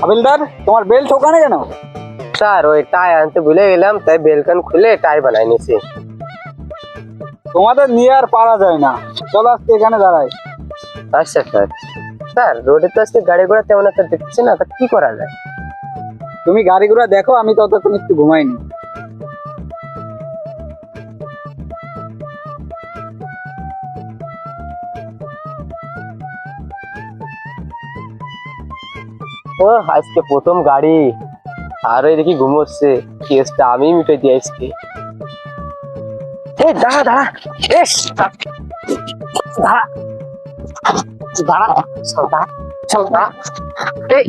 হাবিলদার তোমার বেল্ট ওখানে কেন স্যার ওই টাই আনতে ভুলে গেলাম তাই বেলকান খুলে টাই বানাই নিয়েছি তোমাদের নিয়ে আর পারা যায় না চলো আজকে এখানে দাঁড়াই আচ্ছা স্যার স্যার রোডে তো আজকে গাড়ি ঘোড়া তেমন একটা দেখছি না তা কি করা যায় তুমি গাড়ি ঘোড়া দেখো আমি ততক্ষণ একটু ঘুমাইনি ও আজকে প্রথম গাড়ি আর ওই দেখি ঘুমোচ্ছে কেসটা আমি মিটে দিই আজকে এই দাঁড়া দাঁড়া এস দাঁড়া দাঁড়া দাঁড়া দাঁড়া এই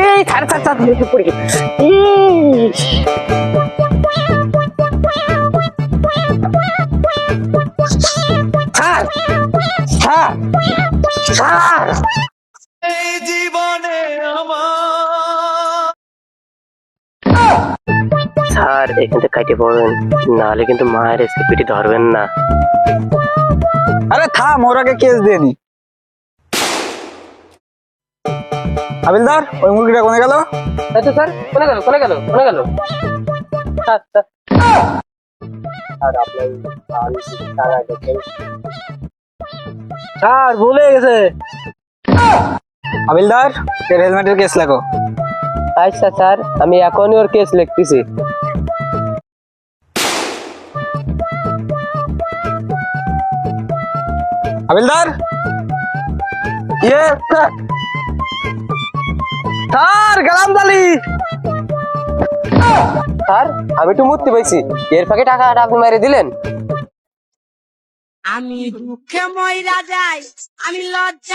এই থার থার থার পড়ে গেছে হ্যাঁ। হ্যাঁ। স্যার এখান থেকে কাটে পড়বেন নাহলে কিন্তু মায়ের স্কিপিটি ধরবেন না আরে থা ওর আগে কেস দিয়ে নি হাবিলদার ওই মুরগিটা কোনে গেল এই স্যার কোনে গেল কোনে গেল কোনে গেল আচ্ছা আর আপনার স্যার ভুলে গেছি אבי ルダー তোমার হেলমেট কেস লাগো আচ্ছা স্যার আমি ইকোনোর কেস লাগতেছি אבי ルダー এই স্যার স্যার গলামদালি স্যার আমি তো মুত্তি পাইছি এর প্যাকে টাকাটা আপনি মেরে দিলেন আমি দুঃখে ময়রা যাই আমি লজ্জা